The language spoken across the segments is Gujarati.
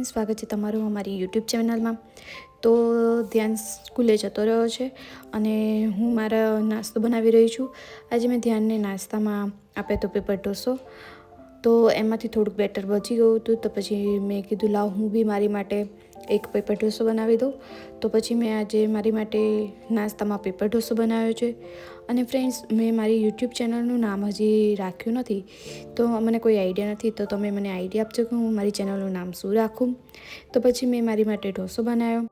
ફ્રેન્ડ્સ, સ્વાગત છે તમારું અમારી યુટ્યુબ ચેનલમાં. તો ધ્યાન સ્કૂલે જતો રહ્યો છે અને હું મારા નાસ્તો બનાવી રહી છું. આજે મેં ધ્યાનને નાસ્તામાં આપે તો પેપર ઢોસો. તો એમાંથી થોડુંક બેટર બચી ગયું હતું, તો પછી મેં કીધું, લાવ હું બી મારી માટે એક પેપર ઢોસો બનાવી દઉં. તો પછી મેં આજે મારી માટે નાસ્તામાં પેપર ઢોસો બનાવ્યો છે. અને ફ્રેન્ડ્સ મેં મારી યુટ્યુબ ચેનલનું નામ હજી રાખ્યું નથી. તો મને કોઈ આઈડિયા નથી, તો તમે મને આઈડિયા આપજો કે હું મારી ચેનલનું નામ શું રાખું. તો પછી મેં મારી માટે ઢોસો બનાવ્યો.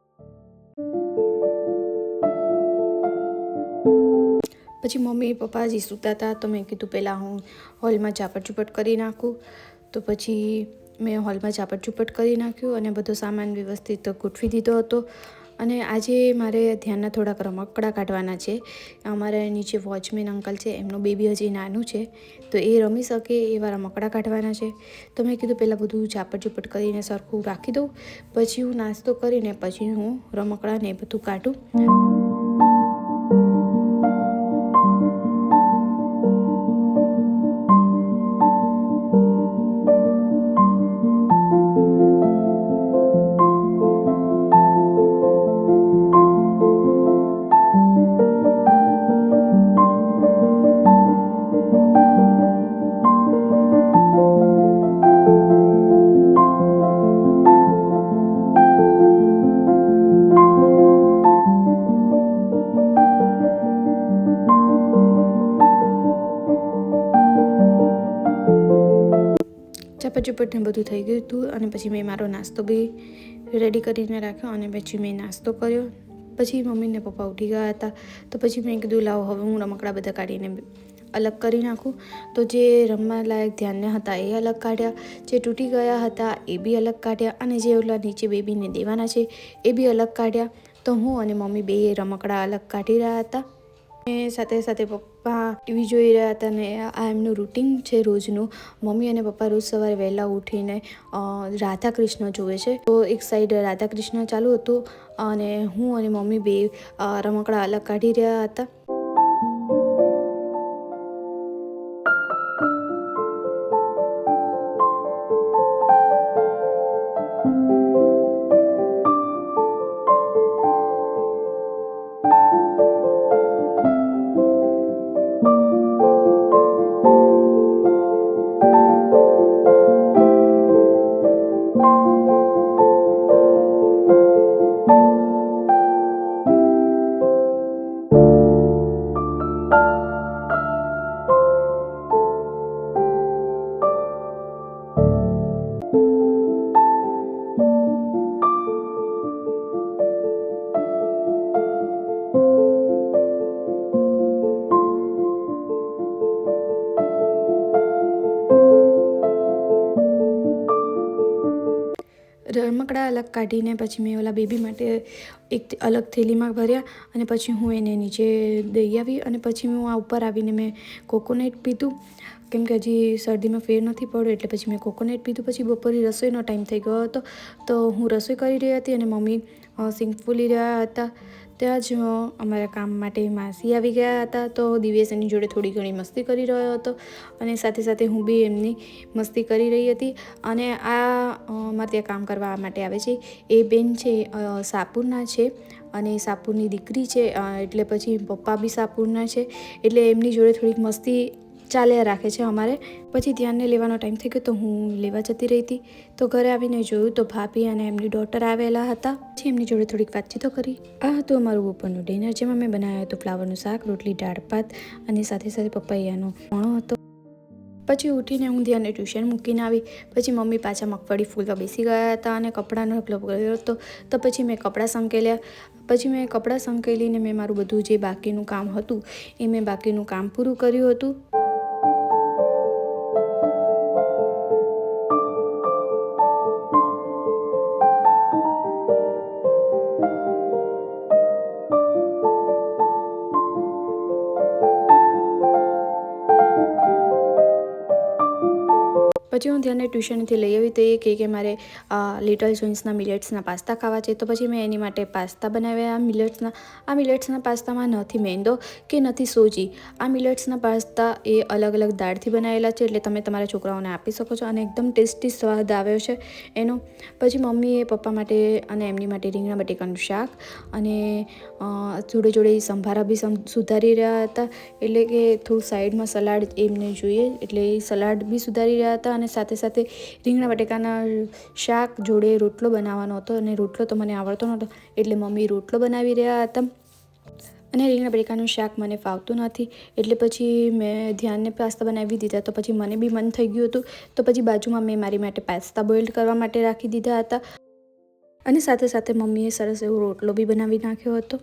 પછી મમ્મી, પપ્પા હજી સૂતા હતા તો મેં કીધું, પહેલાં હું હોલમાં ચાપટ ચૂપટ કરી નાખું. તો પછી મેં હોલમાં ચાપટ ચૂપટ કરી નાખ્યું અને બધો સામાન વ્યવસ્થિત ગોઠવી દીધો હતો. અને આજે મારે ધ્યાનના થોડાક રમકડા કાઢવાના છે. અમારા નીચે વોચમેન અંકલ છે, એમનું બેબી હજી નાનું છે, તો એ રમી શકે એવા રમકડા કાઢવાના છે. તો મેં કીધું પહેલાં બધું ચાપટ ચૂપટ કરીને સરખું રાખી દઉં. પછી હું નાસ્તો કરીને પછી હું રમકડાને બધું કાઢું. ચાપા ને બધું થઈ ગયું હતું અને પછી મેં મારો નાસ્તો બી રેડી કરીને રાખ્યો અને પછી મેં નાસ્તો કર્યો. પછી મમ્મીને પપ્પા ઉઠી ગયા હતા. તો પછી મેં કીધું, લાવો, હવે હું રમકડા બધા કાઢીને અલગ કરી નાખું. તો જે રમવા લાયક ધ્યાનને હતા એ અલગ કાઢ્યા. જે તૂટી ગયા હતા એ બી અલગ કાઢ્યા. અને જે ઓલા નીચે બેબીને દેવાના છે એ બી અલગ કાઢ્યા. તો હું અને મમ્મી બે રમકડા અલગ કાઢી રહ્યા હતા. સાથે સાથે પપ્પા ટીવી જોઈ રહ્યા હતા ને આ એમનું રૂટિન છે રોજનું. મમ્મી અને પપ્પા રોજ સવારે વહેલા ઉઠીને અ, રાધા કૃષ્ણ જોવે છે. તો એક સાઈડ રાધા કૃષ્ણ ચાલુ હતું અને હું અને મમ્મી બે રમકડા અલગ કાઢી રહ્યા હતા. રમકડા અલગ કાઢીને પછી મેં ઓલા બેબી માટે એક અલગ થેલીમાં ભર્યા અને પછી હું એને નીચે દઈ આવી અને પછી હું આ ઉપર આવીને મેં કોકોનટ પીધું. કેમ કે હજી શરદીમાં ફેર નથી પડ્યો એટલે પછી મેં કોકોનટ પીધું. પછી બપોરે રસોઈનો ટાઈમ થઈ ગયો હતો તો હું રસોઈ કરી રહી હતી અને મમ્મી અ, ફૂલી રહ્યા હતા. ત્યાં જ અમારા કામ માટે માસી આવી ગયા હતા તો દિવેશ એની જોડે થોડી ઘણી મસ્તી કરી રહ્યો હતો અને સાથે સાથે હું બી એમની મસ્તી કરી રહી હતી. અને આ અ, અમારે ત્યાં કામ કરવા માટે આવે છે. એ બેન છે સાપુરના છે અને સાપુરની દીકરી છે એટલે પછી પપ્પા બી સાપુરના છે. એટલે એમની જોડે થોડીક મસ્તી ચાલ્યા રાખે છે અમારે. પછી ધ્યાનને લેવાનો ટાઈમ થઈ ગયો તો હું લેવા જતી રહી હતી. તો ઘરે આવીને જોયું તો ભાભી અને એમની ડોટર આવેલા હતા. પછી એમની જોડે થોડીક વાતચીતો કરી. આ હતું અમારું બપોરનું ડિનર જેમાં મેં બનાવ્યું હતું ફ્લાવરનું શાક, રોટલી, દાળ, ભાત અને સાથે સાથે પપૈયાનો ફણો હતો. પછી ઉઠીને હું ધ્યાને ટ્યુશન મૂકીને આવી. પછી મમ્મી પાછા મગફળી ફૂલવા બેસી ગયા હતા અને કપડાનો ઢગલો કર્યો હતો. તો પછી મેં કપડાં સંકેલ્યા. પછી મેં કપડાં સંકેલીને મેં મારું બધું જે બાકીનું કામ હતું એ મેં બાકીનું કામ પૂરું કર્યું હતું. પછી હું ધ્યાનને ટ્યુશનથી લઈ આવી તો એ કહે કે મારે લિટલ જોઇન્ટ્સના મિલેટ્સના પાસ્તા ખાવા છે. તો પછી મેં એની માટે પાસ્તા બનાવ્યા. મિલેટ્સના આ મિલેટ્સના પાસ્તામાં નથી મેંદો કે નથી સોજી. આ મિલેટ્સના પાસ્તા એ અલગ અલગ દાળથી બનાવેલા છે એટલે તમે તમારા છોકરાઓને આપી શકો છો અને એકદમ ટેસ્ટી સ્વાદ આવ્યો છે એનો. પછી મમ્મીએ પપ્પા માટે અને એમની માટે રીંગણા બટેકાનું શાક અને જોડે જોડે સંભારા બી સુધારી રહ્યા હતા. એટલે કે થોડું સાઈડમાં સલાડ એમને જોઈએ એટલે એ સલાડ બી સુધારી રહ્યા હતા અને સાથે સાથે રીંગણા બટેકાના શાક જોડે રોટલો બનાવવાનો હતો અને રોટલો તો મને આવડતો નહોતો, એટલે મમ્મી રોટલો બનાવી રહ્યા હતા. અને રીંગણા બટેકાનું શાક મને ફાવતું નથી, એટલે પછી મેં ધ્યાનને પાસ્તા બનાવી દીધા, તો પછી મને બી મન થઈ ગયું હતું, તો પછી બાજુમાં મેં મારી માટે પાસ્તા બોઇલ કરવા માટે રાખી દીધા હતા. અને સાથે સાથે મમ્મીએ સરસ એવો રોટલો બી બનાવી નાખ્યો હતો.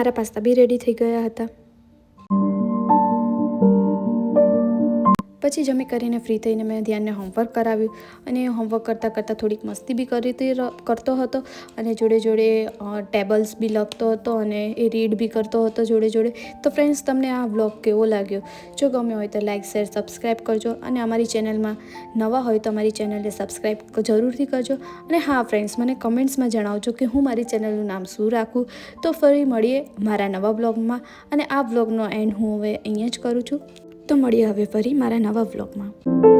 મારા પાસ્તા બી રેડી થઈ ગયા હતા. પછી જમી કરીને ફ્રી થઈને મેં ધ્યાનને હોમવર્ક કરાવ્યું અને હોમવર્ક કરતાં કરતાં થોડીક મસ્તી બી કરી કરતો હતો અને જોડે જોડે ટેબલ્સ બી લખતો હતો અને એ રીડ બી કરતો હતો જોડે જોડે. તો ફ્રેન્ડ્સ તમને આ વ્લોગ કેવો લાગ્યો? જો ગમ્યો હોય તો લાઇક શેર સબસ્ક્રાઈબ કરજો અને અમારી ચેનલમાં નવા હોય તો અમારી ચેનલને સબસ્ક્રાઈબ જરૂરથી કરજો. અને હા ફ્રેન્ડ્સ મને કમેન્ટ્સમાં જણાવજો કે હું મારી ચેનલનું નામ શું રાખું? તો ફરી મળીએ મારા નવા બ્લોગમાં અને આ બ્લોગનો એન્ડ હું હવે અહીંયા જ કરું છું. તો મળીએ હવે ફરી મારા નવા વ્લોગમાં.